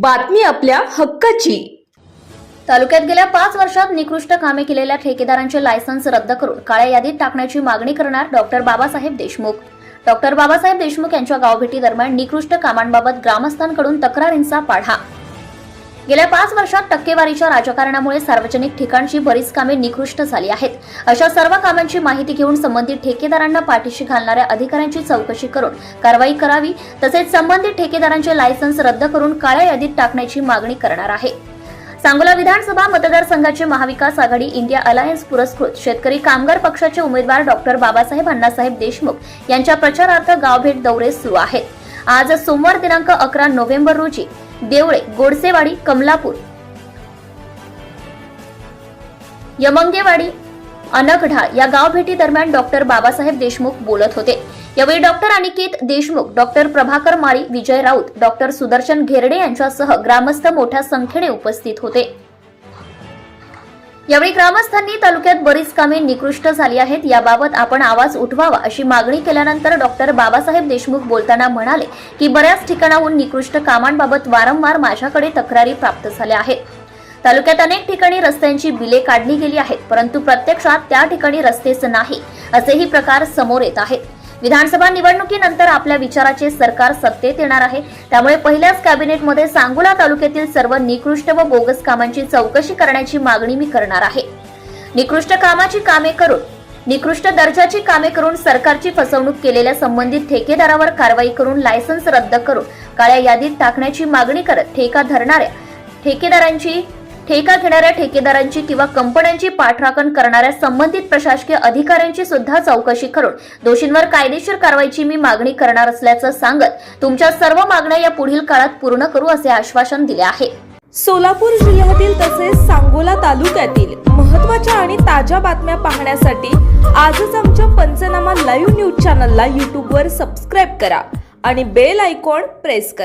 बातमी आपल्या हक्काची. तालुक्यात गेल्या पाच वर्षात निकृष्ट कामे केलेल्या ठेकेदारांचे लायसन्स रद्द करून काळ्या यादीत टाकण्याची मागणी करणार डॉक्टर बाबासाहेब देशमुख. डॉक्टर बाबासाहेब देशमुख यांच्या गावभेटी दरम्यान निकृष्ट कामांबाबत ग्रामस्थांकडून तक्रारींचा पाढा. गेल्या पाच वर्षात टक्केवारीच्या राजकारणामुळे सार्वजनिक ठिकाणची बरीच कामे निकृष्ट झाली आहेत. अशा सर्व कामांची माहिती घेऊन संबंधित ठेकेदारांना पाठीशी घालणाऱ्या अधिकाऱ्यांची चौकशी करून कारवाई करावी तसेच संबंधित ठेकेदारांचे लायसन्स रद्द करून काळ्या यादीत टाकण्याची मागणी करणार आहे. सांगोला विधानसभा मतदारसंघाचे महाविकास आघाडी इंडिया अलायन्स पुरस्कृत शेतकरी कामगार पक्षाचे उमेदवार डॉक्टर बाबासाहेब अण्णासाहेब देशमुख यांच्या प्रचारार्थ गावभेट दौरे सुरू आहेत. आज सोमवार दिनांक अकरा नोव्हेंबर रोजी देवळे गोडसेवाडी कमलापूर. यमंगेवाडी अनगढा या गावभेटी दरम्यान डॉक्टर बाबासाहेब देशमुख बोलत होते. यावेळी doctor Aniket Deshmukh doctor Prabhakar Mali Vijay Raut doctor Sudarshan Gherde यांच्यासह ग्रामस्थ मोठ्या संख्येने उपस्थित होते. यावेळी ग्रामस्थांनी तालुक्यात बरीच कामे निकृष्ट झाली आहेत. याबाबत आपण आवाज उठवावा अशी मागणी केल्यानंतर डॉक्टर बाबासाहेब देशमुख बोलताना म्हणाले की बऱ्याच ठिकाणाहून निकृष्ट कामांबाबत वारंवार माझ्याकडे तक्रारी प्राप्त झाल्या आहेत. तालुक्यात अनेक ठिकाणी रस्त्यांची बिले काढली गेली आहेत परंतु प्रत्यक्षात त्या ठिकाणी रस्तेच नाही असेही प्रकार समोर येत आहेत. विधानसभा निवडणुकीनंतर आपल्या विचाराचे सरकार सत्तेत येणार आहे. त्यामुळे पहिल्याच कॅबिनेटमध्ये सांगोला तालुक्यातील सर्व निकृष्ट व बोगस कामांची चौकशी करण्याची मागणी मी करणार आहे. निकृष्ट कामाची कामे करून निकृष्ट दर्जाची कामे करून सरकारची फसवणूक केलेल्या संबंधित ठेकेदारावर कारवाई करून लायसन्स रद्द करून काळ्या यादीत टाकण्याची मागणी करत ठेका धरणाऱ्या ठेकेदारांची ठेका घेणाऱ्या ठेकेदारांची किंवा कंपन्यांची पाठराखण करणाऱ्या संबंधित प्रशासकीय अधिकाऱ्यांची सुद्धा चौकशी करून दोषींवर कायदेशीर कारवाईची मी मागणी करणार असल्याचं सांगत तुमच्या सर्व मागण्या या पुढील काळात पूर्ण करू असे आश्वासन दिले आहे. सोलापूर जिल्ह्यातील तसेच सांगोला तालुक्यातील महत्त्वाच्या आणि ताज्या बातम्या पाहण्यासाठी आजच आमच्या पंचनामा लाईव्ह न्यूज चॅनलला यूट्यूबवर सबस्क्राईब करा आणि बेल आयकॉन प्रेस करा.